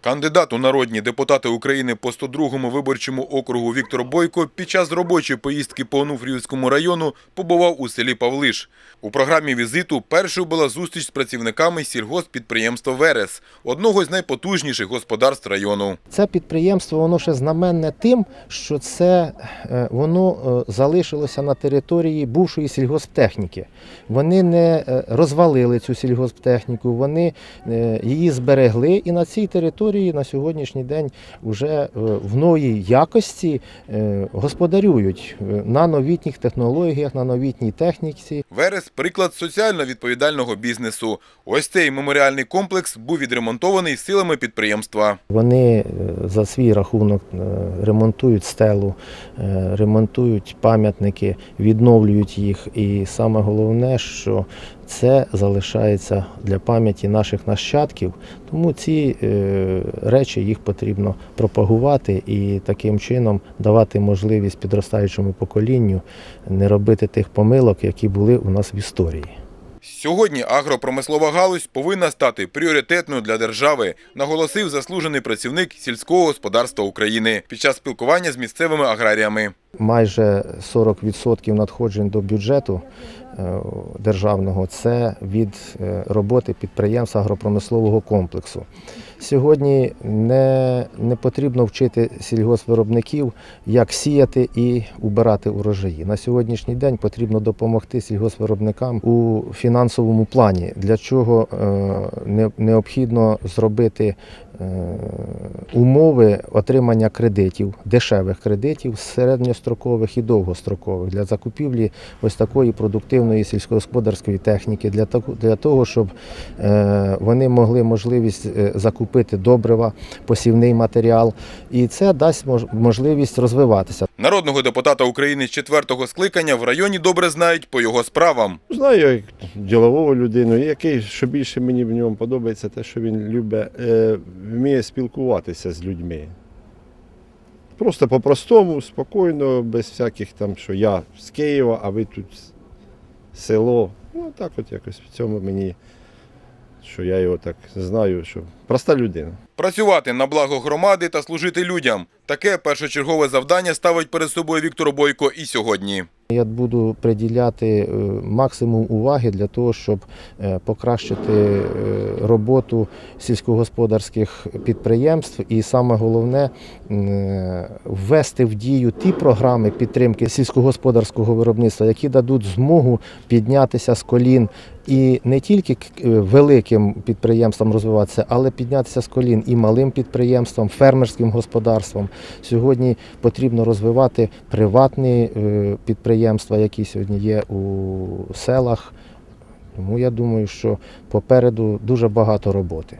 Кандидат у народні депутати України по 102-му виборчому округу Віктор Бойко під час робочої поїздки по Онуфріївському району побував у селі Павлиш. У програмі візиту першою була зустріч з працівниками сільгосппідприємства «Верес», одного з найпотужніших господарств району. Це підприємство воно ще знаменне тим, що це е, воно е, залишилося на території бувшої сільгосптехніки. Вони не е, розвалили цю сільгосптехніку, вони її зберегли і на цій території на сьогоднішній день вже в новій якості е, господарюють е, на новітніх технологіях, на новітній техніці. «Верес» – приклад соціально відповідального бізнесу. Ось цей меморіальний комплекс був відремонтований силами підприємства. Вони е, за свій рахунок е, ремонтують стелу, е, ремонтують пам'ятники, відновлюють їх. І саме головне, що це залишається для пам'яті наших нащадків. Тому ці е, речі їх потрібно пропагувати і таким чином давати можливість підростаючому поколінню не робити тих помилок, які були у нас в історії. Сьогодні агропромислова галузь повинна стати пріоритетною для держави, наголосив заслужений працівник сільського господарства України під час спілкування з місцевими аграріями. Майже 40% надходжень до бюджету державного це від е, роботи підприємства агропромислового комплексу. Сьогодні не, не потрібно вчити сільгоспвиробників, як сіяти і убирати урожаї. На сьогоднішній день потрібно допомогти сільгоспвиробникам у фінансовому плані, для чого е, необхідно зробити е, умови отримання кредитів, дешевих кредитів, середньострокових і довгострокових для закупівлі ось такої продуктивної сільськогосподарської техніки, для того, щоб е, вони могли можливість е, закупити добрива, посівний матеріал, і це дасть можливість розвиватися. Народного депутата України з четвертого скликання в районі добре знають по його справам. Знаю як ділового людину, і який, що більше мені в ньому подобається, те, що він любить, е, вміє спілкуватися з людьми. Просто по-простому, спокійно, без всяких там, що я з Києва, а ви тут село. Ну так от якось в цьому мені, що я його так знаю, що проста людина. Працювати на благо громади та служити людям – таке першочергове завдання ставить перед собою Віктор Бойко і сьогодні. Я буду приділяти е, максимум уваги для того, щоб е, покращити е, роботу сільськогосподарських підприємств, і саме головне ввести в дію ті програми підтримки сільськогосподарського виробництва, які дадуть змогу піднятися з колін і не тільки е, великим підприємствам розвиватися, але піднятися з колін і малим підприємствам, фермерським господарствам. Сьогодні потрібно розвивати приватні е, підприємства, які сьогодні є у селах. Тому я думаю, що попереду дуже багато роботи.